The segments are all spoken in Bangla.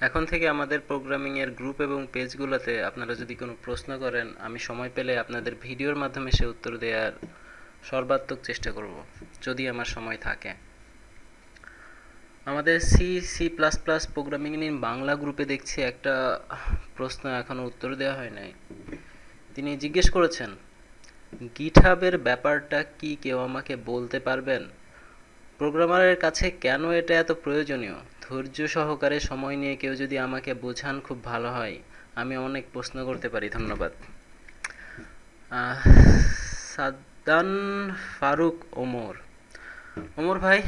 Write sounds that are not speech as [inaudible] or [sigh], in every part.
এখন থেকে আমাদের প্রোগ্রামিংয়ের গ্রুপ এবং পেজগুলোতে আপনারা যদি কোনো প্রশ্ন করেন, আমি সময় পেলে আপনাদের ভিডিওর মাধ্যমে সে উত্তর দেওয়ার সর্বাত্মক চেষ্টা করব, যদি আমার সময় থাকে। আমাদের C C plus plus programming নিয়ে বাংলা গ্রুপে দেখছি একটা প্রশ্ন এখনও উত্তর দেওয়া হয় নাই। তিনি জিজ্ঞেস করেছেন, গিটহাবের ব্যাপারটা কি কেউ আমাকে বলতে পারবেন? প্রোগ্রামারের কাছে কেন এটা এত প্রয়োজনীয়? ধৈর্য সহকারে সময় নিয়ে কেউ যদি আমাকে বোঝান খুব ভালো হয়। আমি অনেক প্রশ্ন করতে পারি, ধন্যবাদ। সাদ্দান ফারুক ওমর। ওমর ভাই,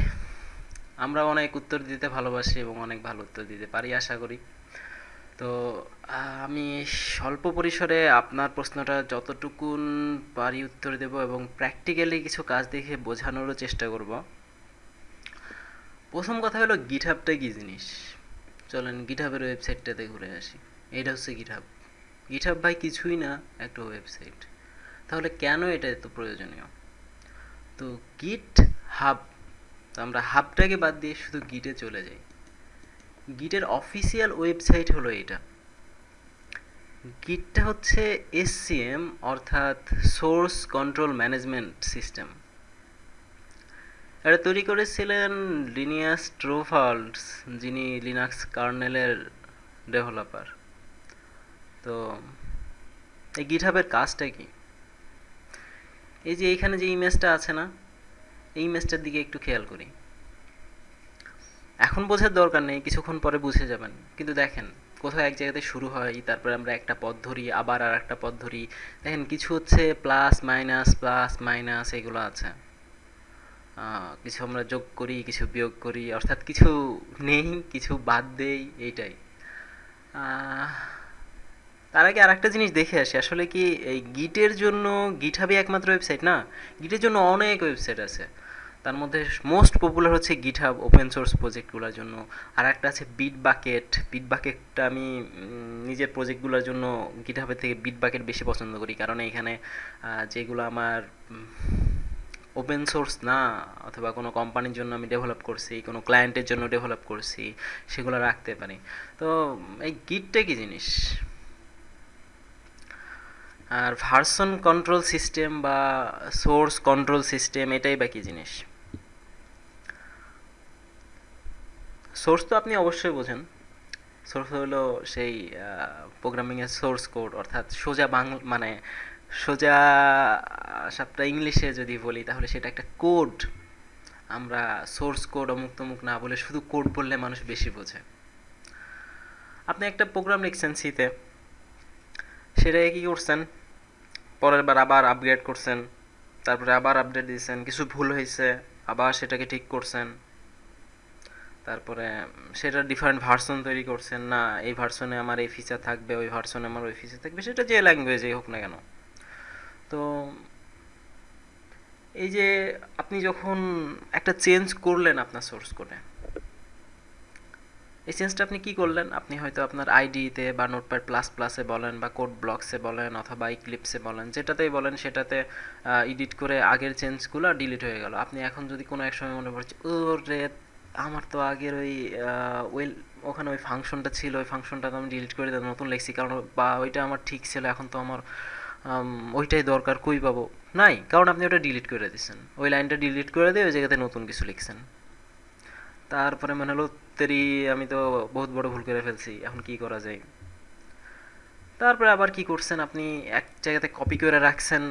আমরা অনেক উত্তর দিতে ভালোবাসি এবং অনেক ভালো উত্তর দিতে পারি, আশা করি। তো আমি স্বল্প পরিসরে আপনার প্রশ্নটা যতটুকুন পারি উত্তর দেব এবং প্র্যাকটিক্যালি কিছু কাজ দেখে বোঝানোরও চেষ্টা করব। প্রথম কথা হলো গিটহাবটা কি জিনিস? চলেন গিটহাবের ওয়েবসাইটটাতে ঘুরে আসি। এটা হচ্ছে গিটহাব গিটহাব ভাই কিছুই না, একটা ওয়েবসাইট। তাহলে কেন এটা এত প্রয়োজনীয়? তো গিট হাব তো আমরা হাবটাকে বাদ দিয়ে শুধু গিটে চলে যাই। গিটের অফিসিয়াল ওয়েবসাইট হলো এটা। গিটটা হচ্ছে এসসিএম অর্থাৎ সোর্স কন্ট্রোল ম্যানেজমেন্ট সিস্টেম এটা তৈরি করেছিলেন লিনিয়াস ট্রোফাল্ডস যিনি লিনাক্স কার্নেলের ডেভেলপার। তো, এই গিটহাবের কাজটা কি? এই যে এইখানে যে ইমেজটা আছে না, এই ইমেজটার দিকে একটু খেয়াল করি। এখন বোঝার দরকার নেই, কিছুক্ষণ পরে বুঝে যাবেন। কিন্তু দেখেন, কোথাও এক জায়গাতে শুরু হয়, তারপরে আমরা একটা পথ ধরি, আবার আর একটা পথ ধরি। দেখেন, কিছু হচ্ছে প্লাস মাইনাস প্লাস মাইনাস এগুলো আছে। কিছু আমরা যোগ করি, কিছু বিয়োগ করি, অর্থাৎ কিছু নেই, কিছু বাদ দেই, এইটাই। তার আগে আরেকটা জিনিস দেখে আসি। আসলে কি এই গিটের জন্য গিটহাবই একমাত্র ওয়েবসাইট না? গিটের জন্য অনেক ওয়েবসাইট আছে। তার মধ্যে মোস্ট পপুলার হচ্ছে গিটহাব ওপেন সোর্স প্রজেক্টগুলোর জন্য। আর একটা আছে বিট বাকেট বিট বাকেটটা আমি নিজের প্রজেক্টগুলোর জন্য গিটহাবের থেকে বিট বাকেট বেশি পছন্দ করি। কারণ এখানে যেগুলো আমার ওপেন সোর্স না, অথবা কোনো কোম্পানির জন্য আমি ডেভেলপ করছি, কোনো ক্লায়েন্টের জন্য ডেভেলপ করছি, সেগুলো রাখতে পারি। তো এই গিটটা কি জিনিস? আর ভার্সন কন্ট্রোল সিস্টেম বা সোর্স কন্ট্রোল সিস্টেম এটাই বা কি জিনিস? সোর্স তো আপনি অবশ্যই বোঝেন। সোর্স হলো সেই প্রোগ্রামিংয়ের সোর্স কোড অর্থাৎ সোজা বাংলা মানে সোজা সবটা ইংলিশে যদি বলি, তাহলে সেটা একটা কোড আমরা সোর্স কোড অমুক তমুক না বলে শুধু কোড বললে মানুষ বেশি বোঝে। আপনি একটা প্রোগ্রাম লিখছেন সিতে সেটাকে কি করছেন? পরের বার আবার আপগ্রেড করছেন। তারপরে আবার আপডেট দিয়েছেন। কিছু ভুল হয়েছে, আবার সেটাকে ঠিক করছেন। তারপরে সেটা ডিফারেন্ট ভার্সন তৈরি করছেন। না, এই ভার্সনে আমার এই ফিচার থাকবে, ওই ভার্সনে আমার ওই ফিচার থাকবে। সেটা যে ল্যাঙ্গুয়েজেই হোক না কেন। তো এই যে আপনি যখন একটা চেঞ্জ করলেন আপনার সোর্স কোডে এই চেঞ্জটা আপনি কি করলেন? আপনি হয়তো আপনার আইডিতে বা নোটপ্যাড প্লাস প্লাসে বলেন বা কোড ব্লকসে বলেন অথবা ইক্লিপসে বলেন যেটাতেই বলেন সেটাতে এডিট করে আগের চেঞ্জগুলো ডিলিট হয়ে গেল। আপনি এখন যদি কোনো এক সময় মনে পড়ছে ও রে আমার তো আগের ওই ওয়েল ওখানে ওই ফাংশনটা ছিল ওই ফাংশনটা তো আমি ডিলিট করে দিলাম নতুন লিখছি কারণ বা ওইটা আমার ঠিক ছিল এখন তো আমার আম, ওইটাই দরকার, কই পাবো? নাই, কারণ আপনি ওটা ডিলিট করে দিয়েছেন ওই লাইনটা ডিলিট করে দিয়ে ওই জায়গাতে নতুন কিছু লিখছেন। তারপরে মনে হলো, তেরি, আমি তো বহুত বড় ভুল করে ফেলছি, এখন কি করা যায়? তারপরে আবার কি করছেন আপনি? এক জায়গাতে কপি করে রাখছেন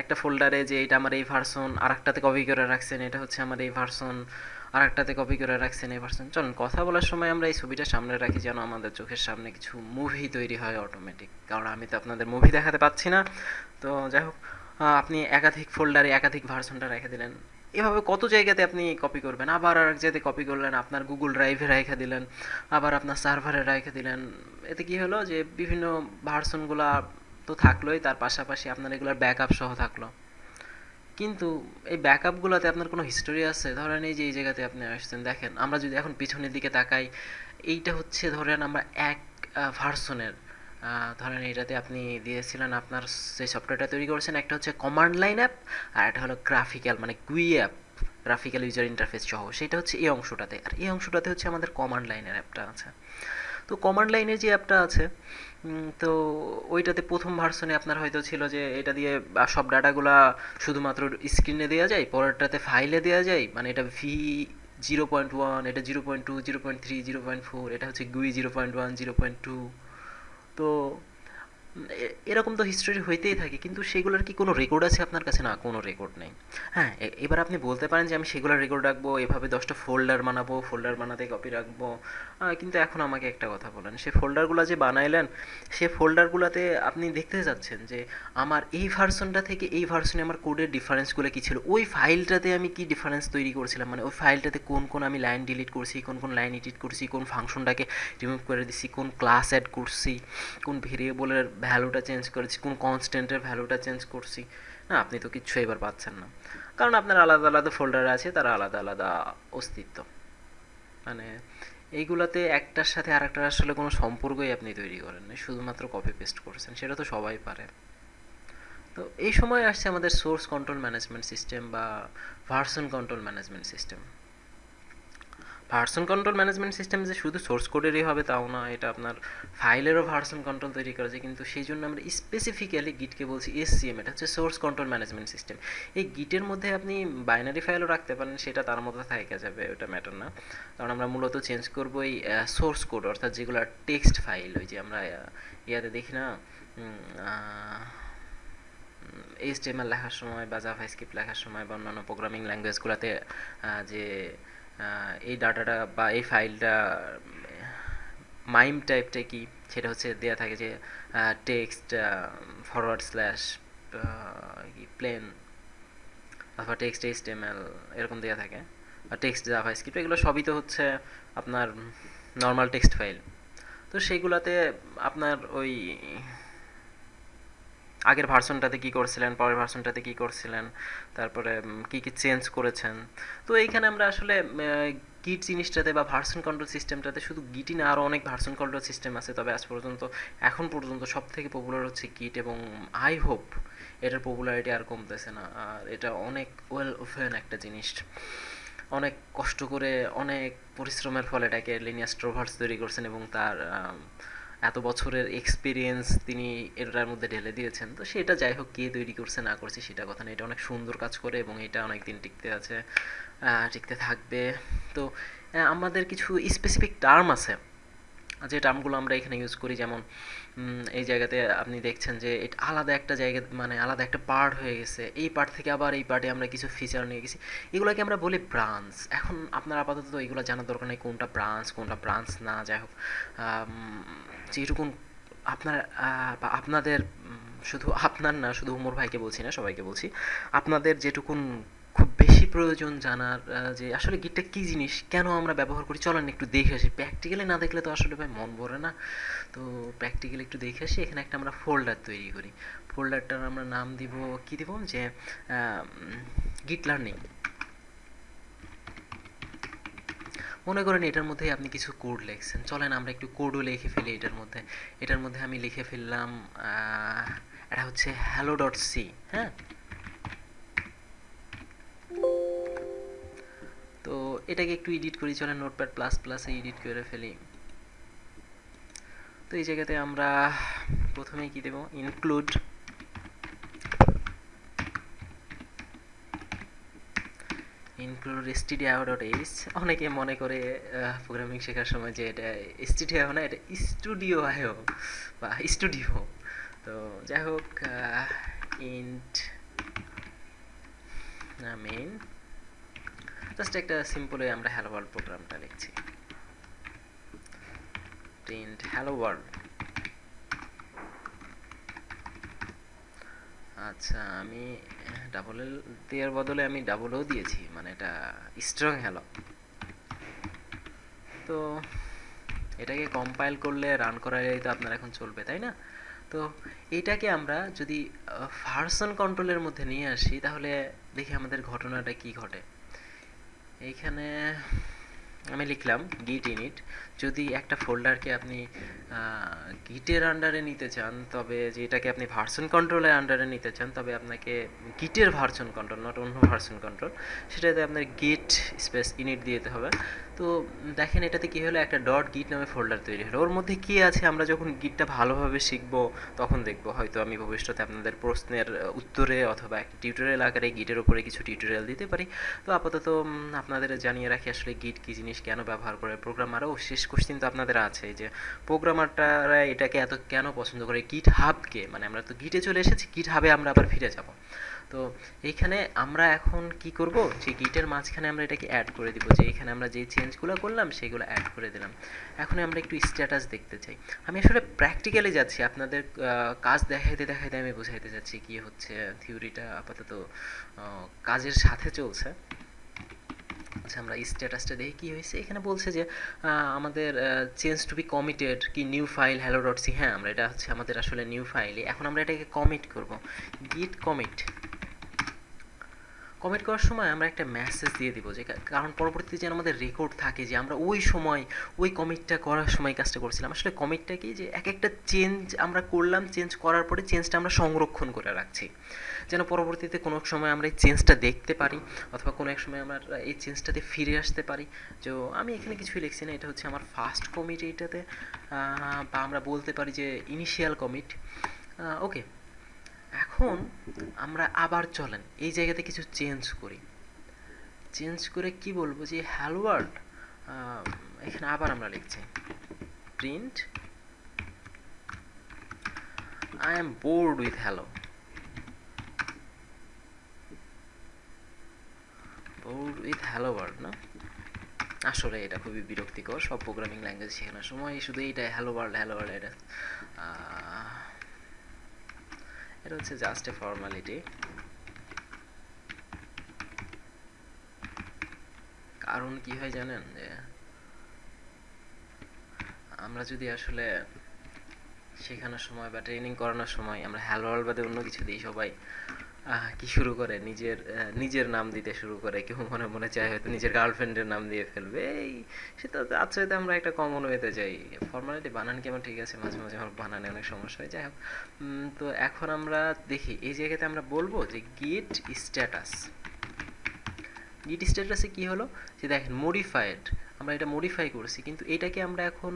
একটা ফোল্ডারে যে এটা আমার এই ভার্সন আর একটাতে কপি করে রাখছেন, এটা হচ্ছে আমার এই ভার্সন আর একটাতে কপি করে রাখছেন এই ভার্সন চলুন, কথা বলার সময় আমরা এই ছবিটা সামনে রাখি যেন আমাদের চোখের সামনে কিছু মুভি তৈরি হয় অটোমেটিক কারণ আমি তো আপনাদের মুভি দেখাতে পাচ্ছি না। তো যাই হোক আপনি একাধিক ফোল্ডারে একাধিক ভার্সনটা রেখে দিলেন। এভাবে কত জায়গাতে আপনি কপি করবেন? আবার আর এক জায়গাতে কপি করলেন, আপনার গুগল ড্রাইভে রেখে দিলেন, আবার আপনার সার্ভারে রেখে দিলেন। এতে কি হলো যে বিভিন্ন ভার্সনগুলা তো থাকলোই, তার পাশাপাশি আপনার এগুলোর ব্যাকআপ সহ থাকল। কিন্তু এই ব্যাকআপগুলোতে আপনার কোনো হিস্টোরি আছে? ধরেন এই যে, এই জায়গাতে আপনি আসছেন, দেখেন, আমরা যদি এখন পিছনের দিকে তাকাই, এইটা হচ্ছে ধরেন আমরা এক ভার্সনের ধরেন এটাতে আপনি দিয়েছিলেন আপনার যে সফটওয়্যারটা তৈরি করেছেন, একটা হচ্ছে কমান্ড লাইন অ্যাপ আর একটা হলো গ্রাফিক্যাল মানে গুই অ্যাপ গ্রাফিক্যাল ইউজার ইন্টারফেস সহ। সেটা হচ্ছে এই অংশটাতে। আর এই অংশটাতে হচ্ছে আমাদের কমান্ড লাইনের অ্যাপটা আছে। তো কমান্ড লাইনের যে অ্যাপটা আছে তো ওইটাতে প্রথম ভার্সনে আপনার হয়তো ছিল যে এটা দিয়ে সব ডাটাগুলা শুধুমাত্র স্ক্রিনে দেওয়া যায়, পরেরটাতে ফাইলে দেওয়া যায় মানে এটা ভি জিরো পয়েন্ট ওয়ান এটা zero point two zero point three zero point four এটা হচ্ছে GUI zero point one zero point two তো এরকম তো হিস্টোরি হইতেই থাকে, কিন্তু সেগুলোর কি কোনো রেকর্ড আছে আপনার কাছে? না, কোনো রেকর্ড নেই। হ্যাঁ এবার আপনি বলতে পারেন যে আমি সেগুলোর রেকর্ড রাখব, এভাবে দশটা ফোল্ডার বানাবো ফোল্ডার বানাতে কপি রাখব। কিন্তু এখন আমাকে একটা কথা বলেন, সে ফোল্ডারগুলো যে বানাইলেন, সে ফোল্ডারগুলোতে আপনি দেখতে যাচ্ছেন যে আমার এই ভার্সনটা থেকে এই ভার্সনে আমার কোডের ডিফারেন্সগুলো কী ছিল? ওই ফাইলটাতে আমি কি ডিফারেন্স তৈরি করেছিলাম? মানে ওই ফাইলটাতে কোন কোন আমি লাইন ডিলিট করছি, কোন কোন লাইন এডিট করছি, কোন ফাংশনটাকে রিমুভ করে দিছি, কোন ক্লাস অ্যাড করছি, কোন ভেরিয়েবলের ভ্যালুটা চেঞ্জ করেছি, কোন কনস্ট্যান্টের ভ্যালুটা চেঞ্জ করছি, না, আপনি তো কিচ্ছু এবার পাচ্ছেন না। কারণ আপনার আলাদা আলাদা ফোল্ডার আছে, তার আলাদা আলাদা অস্তিত্ব। মানে এইগুলাতে একটার সাথে আরেকটার আসলে কোনো সম্পর্কই আপনি তৈরি করেন না শুধুমাত্র কপি পেস্ট করেছেন, সেটা তো সবাই পারে। তো এই সময় আসছে আমাদের সোর্স কন্ট্রোল ম্যানেজমেন্ট সিস্টেম বা version control management system version control management system যে শুধু সোর্স কোডেরই হবে তাও না, এটা আপনার ফাইলেরও ভার্সন কন্ট্রোল তৈরি করা যায় কিন্তু সেই জন্য আমরা স্পেসিফিক্যালি গিটকে বলছি এসসিএম এটা হচ্ছে সোর্স কন্ট্রোল ম্যানেজমেন্ট সিস্টেম এই গিটের মধ্যে আপনি বাইনারি ফাইলও রাখতে পারেন, সেটা তার মধ্যে থেকে যাবে, ওটা ম্যাটার না। কারণ আমরা মূলত চেঞ্জ করব এই সোর্স কোড অর্থাৎ যেগুলো টেক্সট ফাইল ওই যে আমরা ইয়াতে দেখি না এইচটিএমএল লেখার সময় বা জাভা স্ক্রিপ্ট লেখার সময় বা অন্যান্য প্রোগ্রামিং ল্যাঙ্গুয়েজগুলোতে যে এই ডাটাটা বা এই ফাইলটা মাইম টাইপটা কি? সেটা হচ্ছে দেয়া থাকে যে টেক্সট ফরওয়ার্ড স্ল্যাশ প্লেন অথবা টেক্সট এইচটিএমএল এরকম দেওয়া থাকে। বা টেক্সট জাভা স্ক্রিপ্ট এগুলো সবই তো হচ্ছে আপনার নর্মাল টেক্সট ফাইল তো সেইগুলাতে আপনার ওই আগের ভার্সনটাতে কি করছিলেন, পরের ভার্সনটাতে কি করছিলেন, তারপরে কি কি চেঞ্জ করেছেন। তো এইখানে আমরা আসলে গিট জিনিসটাতে বা ভার্সন কন্ট্রোল সিস্টেমটাতে শুধু গিটই না আরও অনেক ভার্সন কন্ট্রোল সিস্টেম আছে। তবে আজ পর্যন্ত, এখন পর্যন্ত সব থেকে পপুলার হচ্ছে গিট এবং আই হোপ এটার পপুলারিটি আর কমতেছে না। আর এটা অনেক ওয়েল ওফেন একটা জিনিস। অনেক কষ্ট করে, অনেক পরিশ্রমের ফলে এটাকে লিনিয়াস ট্রোভার্স তৈরি করছেন এবং তার এত বছরের এক্সপিরিয়েন্স তিনি এটার মধ্যে ঢেলে দিয়েছেন। তো সেটা যাই হোক, কে তৈরি করছে, না করছে সেটা কথা না। এটা অনেক সুন্দর কাজ করে এবং এটা অনেক দিন টিকতে আছে টিকতে থাকবে। তো আমাদের কিছু স্পেসিফিক টার্ম আছে। যে টার্মগুলো আমরা এখানে ইউজ করি যেমন এই জায়গাতে আপনি দেখছেন যে এটা আলাদা একটা জায়গা মানে আলাদা একটা পার্ট হয়ে গেছে। এই পার্ট থেকে আবার এই পার্টে আমরা কিছু ফিচার নিয়ে গেছি। এগুলোকে আমরা বলি ব্রাঞ্চ এখন আপনার আপাতত এগুলো জানার দরকার নেই কোনটা ব্রাঞ্চ কোনটা ব্রাঞ্চ না যাই হোক। আম, যেটুকুন আপনার বা আপনাদের শুধু আপনার না শুধু উমর ভাইকে বলছি না সবাইকে বলছি। আপনাদের যেটুকুন খুব বেশি প্রয়োজন জানার যে আসলে গিটটা কি জিনিস, কেন আমরা ব্যবহার করি? চলেন একটু দেখে আসি। প্র্যাকটিক্যালি না দেখলে তো আসলে ভাই মন ভরে না। তো প্র্যাকটিক্যালি একটু দেখে আসি। এখানে একটা আমরা ফোল্ডার তৈরি করি। ফোল্ডারটার আমরা নাম দিব, কি দিব? যে গিট লার্নিং মনে করেন এটার মধ্যে আপনি কিছু কোড লিখছেন। চলেন আমরা একটু কোডও লিখে ফেলি এটার মধ্যে। এটার মধ্যে আমি লিখে ফেললাম এটা হচ্ছে হ্যালো ডট সি হ্যাঁ? এটাকে একটু এডিট করি চলেন নোটপ্যাড প্লাস প্লাসে এডিট করে ফেলি। তো এই জায়গাতে আমরা প্রথমে কি দেব? Include include stdio dot H অনেকে মনে করে প্রোগ্রামিং শেখার সময় যে এটা stdio না, এটা স্টুডিও আয়ো বা স্টুডিও তো যাই হোক ইন্ট মেইন জাস্ট একটা সিম্পলে আমরা হ্যালো ওয়ার্ল্ড প্রোগ্রামটা লিখছি। প্রিন্ট হ্যালো ওয়ার্ল্ড আচ্ছা আমি ডাবল এল দেওয়ার বদলে আমি ডাবল ও দিয়েছি মানে এটা স্ট্রং হ্যালো তো এটাকে কম্পাইল করলে রান করালেই তো আপনার এখন চলবে, তাই না? তো এটাকে আমরা যদি ভার্সন কন্ট্রোলের মধ্যে নিয়ে আসি, তাহলে দেখি আমাদের ঘটনাটা কি ঘটে। এইখানে আমি লিখলাম গিট ইনিট যদি একটা ফোল্ডারকে আপনি গিটের আন্ডারে নিতে চান, তবে যেটাকে আপনি ভার্সন কন্ট্রোলের আন্ডারে নিতে চান, তবে আপনাকে গিটের ভার্সন কন্ট্রোল নট অন্য ভার্সন কন্ট্রোল সেটাতে আপনার গিট স্পেস ইনিট দিতে হবে। তো দেখেন এটাতে কী হলো? একটা ডট গিট নামে ফোল্ডার তৈরি হলো। ওর মধ্যে কী আছে? আমরা যখন গিটটা ভালোভাবে শিখব, তখন দেখব। হয়তো আমি ভবিষ্যতে আপনাদের প্রশ্নের উত্তরে অথবা একটা টিউটোরিয়াল আকারে গিটের উপরে কিছু টিউটোরিয়াল দিতে পারি। তো আপাতত আপনাদের জানিয়ে রাখি আসলে গিট কী জিনিস কেন ব্যবহার করে? প্রোগ্রামারও শেষ কোশ্চিন তো আপনাদের আছে যে প্রোগ্রামারটারা এটাকে এত কেন পছন্দ করে? গিট হাবকে মানে আমরা তো গিটে চলে এসেছি গিট হাবে আমরা আবার ফিরে যাব। তো এইখানে আমরা এখন কি করব? যে গিটের মাঝখানে আমরা এটাকে অ্যাড করে দিব, যে এখানে আমরা যে চেঞ্জগুলো করলাম, সেগুলো অ্যাড করে দিলাম। এখন আমরা একটু স্ট্যাটাস দেখতে চাই। আমি আসলে প্র্যাকটিক্যালি যাচ্ছি, আপনাদের কাজ দেখাইতে দেখাইতে আমি বোঝাইতে যাচ্ছি কি হচ্ছে থিওরিটা আপাতত কাজের সাথে চলছে। আচ্ছা আমরা স্ট্যাটাসটা দেখি কী হয়েছে। এখানে বলছে যে আমাদের চেঞ্জ টু বি কমিটেড কি new file hello dot C হ্যাঁ আমরা এটা হচ্ছে আমাদের আসলে নিউ ফাইলে এখন আমরা এটাকে কমিট করব। গিট কমিট কমেন্ট করার সময় আমরা একটা মেসেজ দিয়ে দিব যে কারণ পরবর্তীতে যেন আমাদের রেকর্ড থাকে যে, আমরা ওই সময়, ওই কমিটটা করার সময় কাজটা করছিলাম। আসলে কমিটটা কি যে এক একটা চেঞ্জ আমরা করলাম চেঞ্জ করার পরে চেঞ্জটা আমরা সংরক্ষণ করে রাখছি। যেন পরবর্তীতে কোনো সময় আমরা এই চেঞ্জটা দেখতে পারি, অথবা কোনো এক সময় আমরা এই চেঞ্জটাতে ফিরে আসতে পারি। তো আমি এখানে কিছুই লিখছি না, এটা হচ্ছে আমার ফার্স্ট কমিট এইটাতে বা আমরা বলতে পারি যে ইনিশিয়াল কমিট ওকে এখন আমরা আবার চলেন, এই জায়গাতে কিছু চেঞ্জ করি। চেঞ্জ করে কি বলব যে হ্যালো এখানে আবার আমরা লিখছি। Print I am bored with hello bored with hello world না? আসলে এটা খুবই বিরক্তিকর, সব প্রোগ্রামিং ল্যাঙ্গুয়েজ শেখানোর সময় শুধু এইটা হ্যালো ওয়ার্ল্ড হ্যালো ওয়ার্ল্ড এটা এটা হচ্ছে জাস্ট এ ফর্মালিটি কারণ কি হয় জানেন যে, আমরা যদি আসলে শেখানোর সময় বা ট্রেনিং করানোর সময় আমরা হ্যালো বাদে অন্য কিছু দিই সবাই কি শুরু করে? নিজের নিজের নাম দিতে শুরু করে। কেউ মনে মনে চায় হয়তো নিজের গার্লফ্রেন্ডের নাম দিয়ে ফেলবে। এই সেটা আচ্ছা আমরা একটা কমন ওয়েতে যাই। ফর্মালিটি বানান কেমন ঠিক আছে? মাঝে মাঝে আমার বানানে অনেক সমস্যা হয়। যাই হোক তো এখন আমরা দেখি, এই জায়গাতে আমরা বলব যে গিট স্ট্যাটাস গিট স্ট্যাটাসে কি হলো? যে দেখেন মডিফাইড আমরা এটা মডিফাই করছি। কিন্তু এটাকে আমরা এখন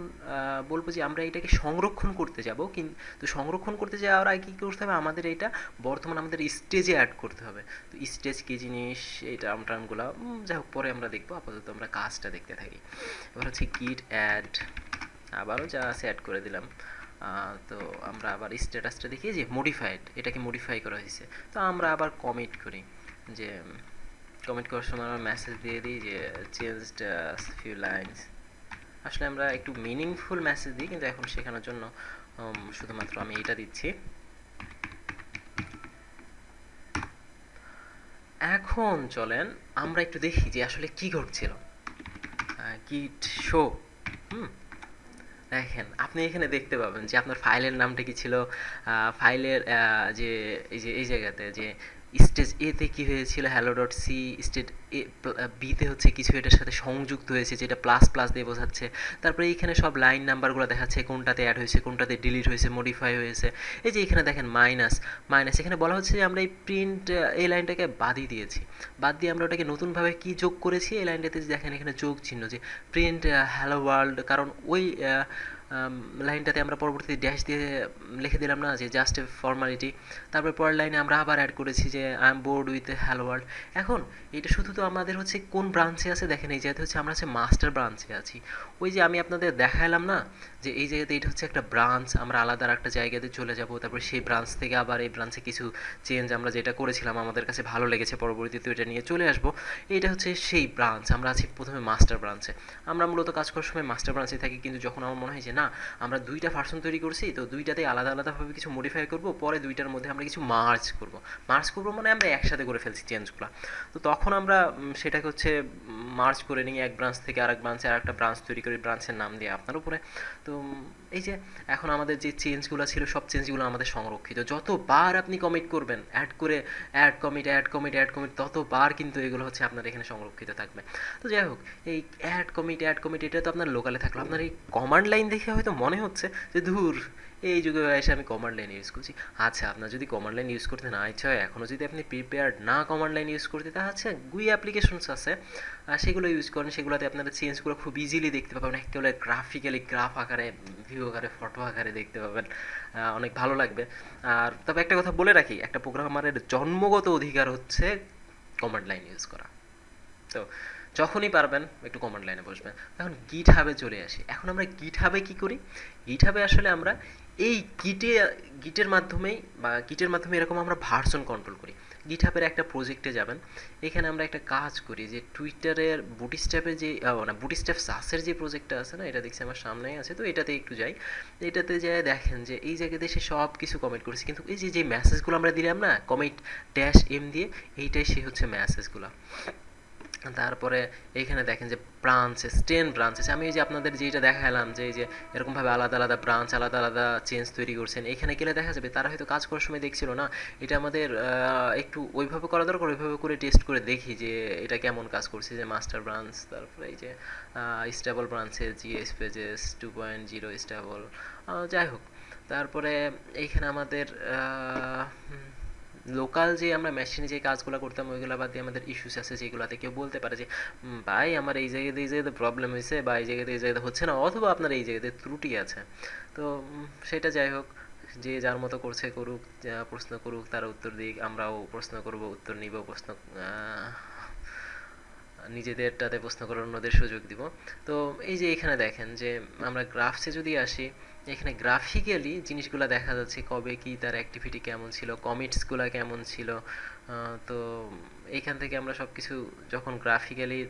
বলব যে আমরা এটাকে সংরক্ষণ করতে যাব। কিন্তু সংরক্ষণ করতে যাওয়ার আগে কী করতে হবে? আমাদের এটা বর্তমান আমাদের স্টেজে অ্যাড করতে হবে। তো স্টেজ কী জিনিস? এই টার্ম টার্মগুলো যাই হোক, পরে আমরা দেখব। আপাতত আমরা কাজটা দেখতে থাকি। এবার হচ্ছে গিট অ্যাড আবারও যা আছে অ্যাড করে দিলাম। তো আমরা আবার স্ট্যাটাসটা দেখি। যে মডিফাইড এটাকে মডিফাই করা হয়েছে। তো আমরা আবার কমিট করি যে কমেন্ট করার সময় আমরা মেসেজ দিয়ে দিই যে চেঞ্জড ফিউ লাইনস আসলে আমরা একটু মিনিংফুল মেসেজ দিই, কিন্তু এখন শেখানোর জন্য শুধুমাত্র আমি এটা দিচ্ছি। এখন চলেন আমরা একটু দেখি যে আসলে কি ঘটছিল। Git show hmm? দেখেন, আপনি এখানে দেখতে পাবেন যে আপনার ফাইলের নামটা কি ছিল? ফাইলের যে, এই যে, এই জায়গাতে যে স্টেজ এতে কি হয়েছিল? Hello dot C stage A বিতে হচ্ছে কিছু এটার সাথে সংযুক্ত হয়েছে, যেটা প্লাস প্লাস দিয়ে বোঝাচ্ছে। তারপরে এইখানে সব লাইন নাম্বারগুলো দেখাচ্ছে, কোনটাতে অ্যাড হয়েছে, কোনটাতে ডিলিট হয়েছে মডিফাই হয়েছে। এই যে এখানে দেখেন মাইনাস মাইনাস এখানে বলা হচ্ছে যে আমরা এই প্রিন্ট এই লাইনটাকে বাদই দিয়েছি। বাদ দিয়ে আমরা ওটাকে নতুনভাবে কি যোগ করেছি? এই লাইনটাতে দেখেন এখানে যোগ চিহ্ন যে প্রিন্ট হ্যালো ওয়ার্ল্ড কারণ ওই লাইনটাতে আমরা পরবর্তীতে ড্যাশ দিয়ে লিখে দিলাম না, যে জাস্ট এ ফর্মালিটি তারপর পরের লাইনে আমরা আবার অ্যাড করেছি যে I am bored with hello world এখন এটা শুধু তো আমাদের হচ্ছে কোন ব্রাঞ্চে আছে দেখেন, এই জায়গাতে হচ্ছে আমরা হচ্ছে মাস্টার ব্রাঞ্চে আছি। ওই যে আমি আপনাদের দেখালাম না, যে এই জায়গাতে এটা হচ্ছে একটা ব্রাঞ্চ আমরা আলাদা একটা জায়গাতে চলে যাব, তারপরে সেই ব্রাঞ্চ থেকে আবার এই ব্রাঞ্চে কিছু চেঞ্জ আমরা যেটা করেছিলাম, আমাদের কাছে ভালো লেগেছে পরবর্তীতে এটা নিয়ে চলে আসব। এটা হচ্ছে সেই ব্রাঞ্চ আমরা আছি প্রথমে মাস্টার ব্রাঞ্চে আমরা মূলত কাজ করার সময় মাস্টার ব্রাঞ্চে থাকি, কিন্তু যখন আমার মনে হয় যে না, আমরা দুইটা ভার্সন তৈরি করছি, তো দুইটাতে আলাদা আলাদাভাবে কিছু মডিফাই করব, পরে দুইটার মধ্যে আমরা কিছু মার্চ করব। মার্চ করব মানে আমরা একসাথে করে ফেলছি চেঞ্জগুলো তো তখন আমরা সেটাকে হচ্ছে মার্চ করে নিই, এক ব্রাঞ্চ থেকে আরেক ব্রাঞ্চে আর একটা ব্রাঞ্চ তৈরি করে ব্রাঞ্চের নাম দিয়ে আপনার উপরে। তো এই যে এখন আমাদের যে চেঞ্জগুলো ছিল, সব চেঞ্জগুলো আমাদের সংরক্ষিত। যতবার আপনি কমিট করবেন অ্যাড করে add commit add commit add commit ততবার কিন্তু এগুলো হচ্ছে আপনার এখানে সংরক্ষিত থাকবে। তো যাই হোক, এই অ্যাড কমিট অ্যাড কমিট এটা তো আপনার লোকালে থাকল। আপনার এই কমান্ড লাইন দেখে হয়তো মনে হচ্ছে যে দূর এই যুগে এসে আমি কমান্ড লাইন ইউজ করছি। আচ্ছা আপনার যদি কমান্ড লাইন ইউজ করতে না ইচ্ছা হয় এখনও যদি আপনি প্রিপেয়ার্ড না কমান্ড লাইন ইউজ করতে তা আছে গুই অ্যাপ্লিকেশনস আছে। সেগুলো ইউজ করেন, সেগুলোতে আপনারা চেঞ্জগুলো খুব ইজিলি দেখতে পাবেন। একেবারে গ্রাফিক্যালি গ্রাফ আকারে ভিউ আকারে ফটো আকারে দেখতে পাবেন। অনেক ভালো লাগবে। আর তবে একটা কথা বলে রাখি, একটা প্রোগ্রামারের জন্মগত অধিকার হচ্ছে কমান্ড লাইন ইউজ করা। তো যখনই পারবেন, একটু কমান্ড লাইনে বসবেন। এখন গিট হাবে চলে আসি। এখন আমরা গিট হাবে কী করি? গিট হাবে আসলে আমরা এই গিটে গিটের মাধ্যমেই বা গিটের মাধ্যমে এরকম আমরা ভার্সন কন্ট্রোল করি। গিট হাবের একটা প্রজেক্টে যাবেন। এখানে আমরা একটা কাজ করি যে টুইটারের বুটিস্ট্যাপের যে না বুটিস্ট্যাপ সাসের যে প্রজেক্টটা আছে না, এটা দেখছি আমার সামনেই আছে, তো এটাতে একটু যাই। এটাতে যায় দেখেন যে এই জায়গাতে সে সব কিছু কমেন্ট করেছে। কিন্তু এই যে যে মেসেজগুলো আমরা দিলাম না কমেন্ট ড্যাশ এম দিয়ে, এইটাই সে হচ্ছে মেসেজগুলো তারপরে এইখানে দেখেন যে ব্রাঞ্চেস টেন ব্রাঞ্চেস আমি এই যে আপনাদের যেটা দেখালাম যে এই যে এরকমভাবে আলাদা আলাদা ব্রাঞ্চ আলাদা আলাদা চেঞ্জ তৈরি করছেন, এখানে গেলে দেখা যাবে তারা হয়তো কাজ করার সময় দেখছিল না, এটা আমাদের একটু ওইভাবে করা দরকার, ওইভাবে করে টেস্ট করে দেখি যে এটা কেমন কাজ করছে, যে মাস্টার ব্রাঞ্চ তারপরে এই যে স্টেবল ব্রাঞ্চের GS pages two point zero stable যাই হোক, তারপরে এইখানে আমাদের লোকাল যে আমরা মেশিনে যে কাজগুলো করতাম, ওইগুলো বাদ দিয়ে আমাদের ইস্যুস আছে যেগুলোতে কেউ বলতে পারে যে ভাই, আমার এই জায়গাতে এই জায়গাতে প্রবলেম হয়েছে বা এই জায়গাতে এই জায়গাতে হচ্ছে না, অথবা আপনার এই জায়গাতে ত্রুটি আছে। তো সেটা যাই হোক, যে যার মতো করছে করুক প্রশ্ন করুক, তার উত্তর দিক, আমরাও প্রশ্ন করব, উত্তর নিব, প্রশ্ন নিজেদেরটাতে প্রশ্ন করার অন্যদের সুযোগ দিব। তো, এই যে এখানে দেখেন যে, আমরা গ্রাফসে যদি আসি এখানে গ্রাফিক্যালি জিনিসগুলো দেখা যাচ্ছে কবে কি তার অ্যাক্টিভিটি কেমন ছিল কমিটসগুলো কেমন ছিল তো এইখান থেকে আমরা সব কিছু যখন গ্রাফিক্যালি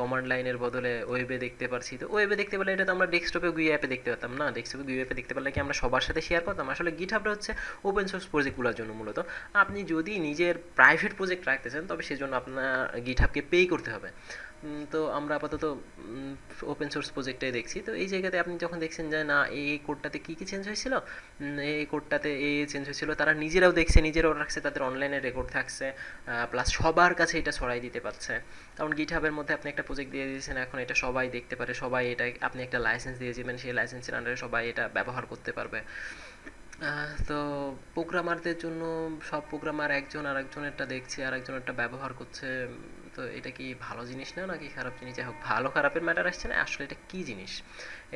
কমান্ড লাইনের বদলে ওয়েবে দেখতে পারছি, তো ওয়েবে দেখতে পারলে এটা তো আমরা ডেস্কটপে গুই অ্যাপে দেখতে পারতাম। না ডেস্কটপে গুই অ্যাপে দেখতে পারলে কি আমরা সবার সাথে শেয়ার করতাম? আসলে গিটহাবটা হচ্ছে ওপেন সোর্স প্রজেক্টগুলোর জন্য মূলত। আপনি যদি নিজের প্রাইভেট প্রজেক্ট রাখতে চান, তবে সেজন্য আপনার গিটহাবকে পে করতে হবে। তো আমরা আপাতত ওপেন সোর্স প্রজেক্টটাই দেখছি। তো এই জায়গাতে আপনি যখন দেখছেন যে, না, এই কোডটাতে কী কী চেঞ্জ হয়েছিল? এই কোডটাতে এই চেঞ্জ হয়েছিল, তারা নিজেরাও দেখছে, নিজেরাও রাখছে, তাদের অনলাইনে রেকর্ড থাকছে প্লাস সবার কাছে এটা ছড়াই দিতে পারছে। কারণ গিটহাবের মধ্যে আপনি একটা প্রজেক্ট দিয়ে দিয়েছেন, এখন এটা সবাই দেখতে পারে, সবাই এটা, আপনি একটা লাইসেন্স দিয়ে দিবেন, সেই লাইসেন্সের আন্ডারে সবাই এটা ব্যবহার করতে পারবে। তো প্রোগ্রামারদের জন্য সব প্রোগ্রামার একজন আর একজনেরটা দেখছে আর একজনেরটা ব্যবহার করছে তো এটা কি ভালো জিনিস না নাকি খারাপ জিনিস? যাই হোক, ভালো খারাপের ম্যাটার আসছে না, আসলে এটা কি জিনিস?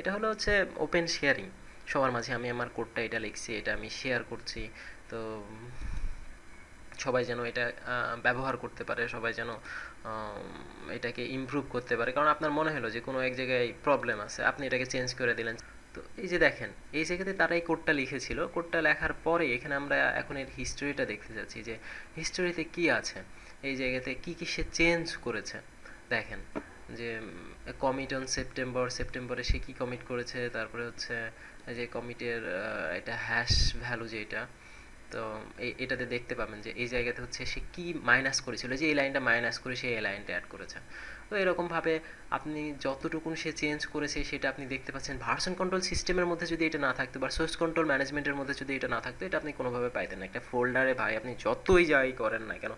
এটা হলো হচ্ছে ওপেন শেয়ারিং সবার মাঝে আমি আমার কোডটা এটা লিখছি, এটা আমি শেয়ার করছি, তো সবাই যেন এটা ব্যবহার করতে পারে, সবাই যেন এটাকে ইমপ্রুভ করতে পারে। কারণ আপনার মনে হলো যে কোনো এক জায়গায় প্রবলেম আছে, আপনি এটাকে চেঞ্জ করে দিলেন। তো এই যে দেখেন, এই জায়গাতে তারা এই কোডটা লিখেছিল, কোডটা লেখার পরে এখানে আমরা এখন এর হিস্টোরিটা দেখতে যাচ্ছি যে হিস্টোরিতে কি আছে, এই জায়গাতে কি কি সে চেঞ্জ করেছে। দেখেন, যে কমিট অন সেপ্টেম্বর সেপ্টেম্বরে সে কি কমিট করেছে, তারপরে হচ্ছে যে কমিটের এটা হ্যাশ ভ্যালু যেটা তো এটাতে দেখতে পাবেন যে এই জায়গাতে হচ্ছে সে কি মাইনাস করেছিল যে এই লাইনটা মাইনাস করে সে এই লাইনটা অ্যাড করেছে। তো এরকমভাবে আপনি যতটুকুন সে চেঞ্জ করেছে সেটা আপনি দেখতে পাচ্ছেন। ভার্সন কন্ট্রোল সিস্টেমের মধ্যে যদি এটা না থাকতো বা সোর্স কন্ট্রোল ম্যানেজমেন্টের মধ্যে যদি এটা না থাকতো, এটা আপনি কোনোভাবে পাইতেন না। একটা ফোল্ডারে ভাই আপনি যতই যাই করেন না কেন,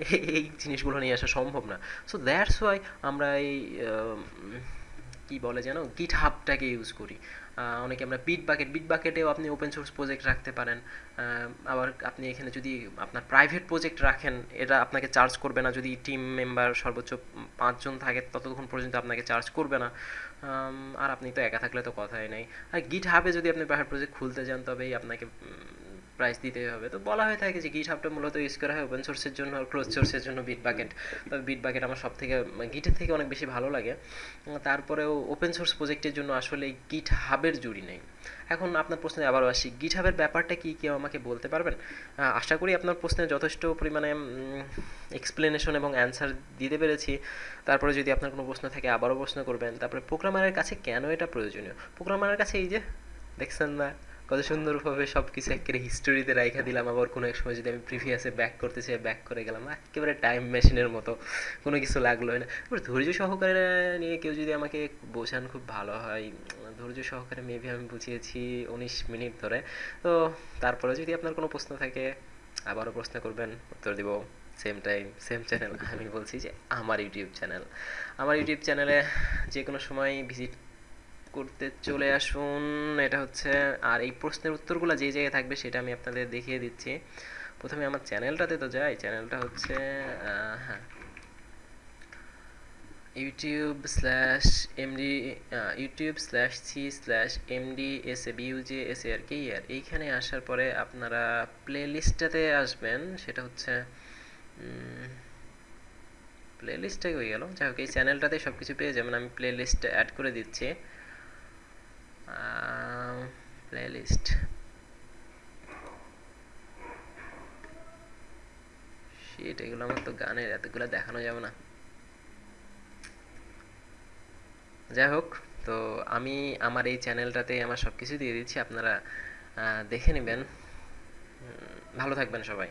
[laughs] এই- জিনিসগুলো নিয়ে আসা সম্ভব না। সো দ্যাটস ওয়াই আমরা এই কি বলে যেন গিট হাবটাকে ইউজ করি। অনেকে আমরা বিট বাকেট বিট বাকেটেও আপনি ওপেন সোর্স প্রজেক্ট রাখতে পারেন। আবার আপনি এখানে যদি আপনার প্রাইভেট প্রজেক্ট রাখেন, এটা আপনাকে চার্জ করবে না। যদি টিম মেম্বার সর্বোচ্চ পাঁচজন থাকে, ততক্ষণ পর্যন্ত আপনাকে চার্জ করবে না। আর আপনি তো একা থাকলে তো কথাই নেই। আর গিট হাবে যদি আপনি প্রাইভেট প্রজেক্ট খুলতে যান, তবেই আপনাকে প্রাইস দিতেই হবে। তো বলা হয়ে থাকে যে গিট হাবটা মূলত ইউজ করা হয় ওপেন সোর্সের জন্য আর ক্লোজ সোর্সের জন্য বিট বাকেট তবে বিট বাকেট আমার সব থেকে গিটের থেকে অনেক বেশি ভালো লাগে। তারপরেও ওপেন সোর্স প্রজেক্টের জন্য আসলে গিট হাবের জুড়ি নেই। এখন আপনার প্রশ্নে আবারও আসি গিট হাবের ব্যাপারটা কী কেউ আমাকে বলতে পারবেন? আশা করি আপনার প্রশ্নে যথেষ্ট পরিমাণে এক্সপ্লেনেশন এবং অ্যান্সার দিতে পেরেছি। তারপরে যদি আপনার কোনো প্রশ্ন থাকে আবারও প্রশ্ন করবেন। তারপরে প্রোগ্রামারের কাছে কেন এটা প্রয়োজনীয়? প্রোগ্রামারের কাছে এই যে, দেখছেন না? কত সুন্দরভাবে সব কিছু একেবারে হিস্টোরিতে রাইখা দিলাম। আবার কোনো এক সময় যদি আমি প্রিভিয়াসে ব্যাক করতে চাই ব্যাক করে গেলাম। একেবারে টাইম মেশিনের মতো। কোনো কিছু লাগলোই না। এবার ধৈর্য সহকারে নিয়ে কেউ যদি আমাকে বোঝান খুব ভালো হয়। ধৈর্য সহকারে মেবি আমি বুঝিয়েছি উনিশ মিনিট ধরে। তো তারপরে যদি আপনার কোনো প্রশ্ন থাকে, আবারও প্রশ্ন করবেন। উত্তর দিব সেম টাইম সেম চ্যানেল আমি বলছি যে আমার ইউটিউব চ্যানেল আমার ইউটিউব চ্যানেলে যে কোনো সময় ভিজিট করতে চলে আসুন। এটা হচ্ছে, আর এই প্রশ্নের উত্তরগুলো যে জায়গায় থাকবে সেটা আমি আপনাদের দেখিয়ে দিচ্ছি। প্রথমে আমার চ্যানেলটাতে তো যাই, চ্যানেলটা হচ্ছে হ্যাঁ। YouTube slash MD YouTube slash C slash MD S A বিউজে S R K আর এইখানে আসার পরে আপনারা প্লে লিস্টটাতে আসবেন, সেটা হচ্ছে প্লে লিস্টে হয়ে গেল। যাই হোক, এই চ্যানেলটাতে সব কিছু পেয়ে যাবেন। আমি প্লে লিস্টে অ্যাড করে দিচ্ছি। প্লে লিস্ট শিট এগুলো আমার তো গানের, এতগুলো দেখানো যাবে না। যাই হোক, তো আমি আমার এই চ্যানেলটাতে আমার সব কিছু দিয়ে দিচ্ছি, আপনারা দেখে নেবেন। ভালো থাকবেন সবাই।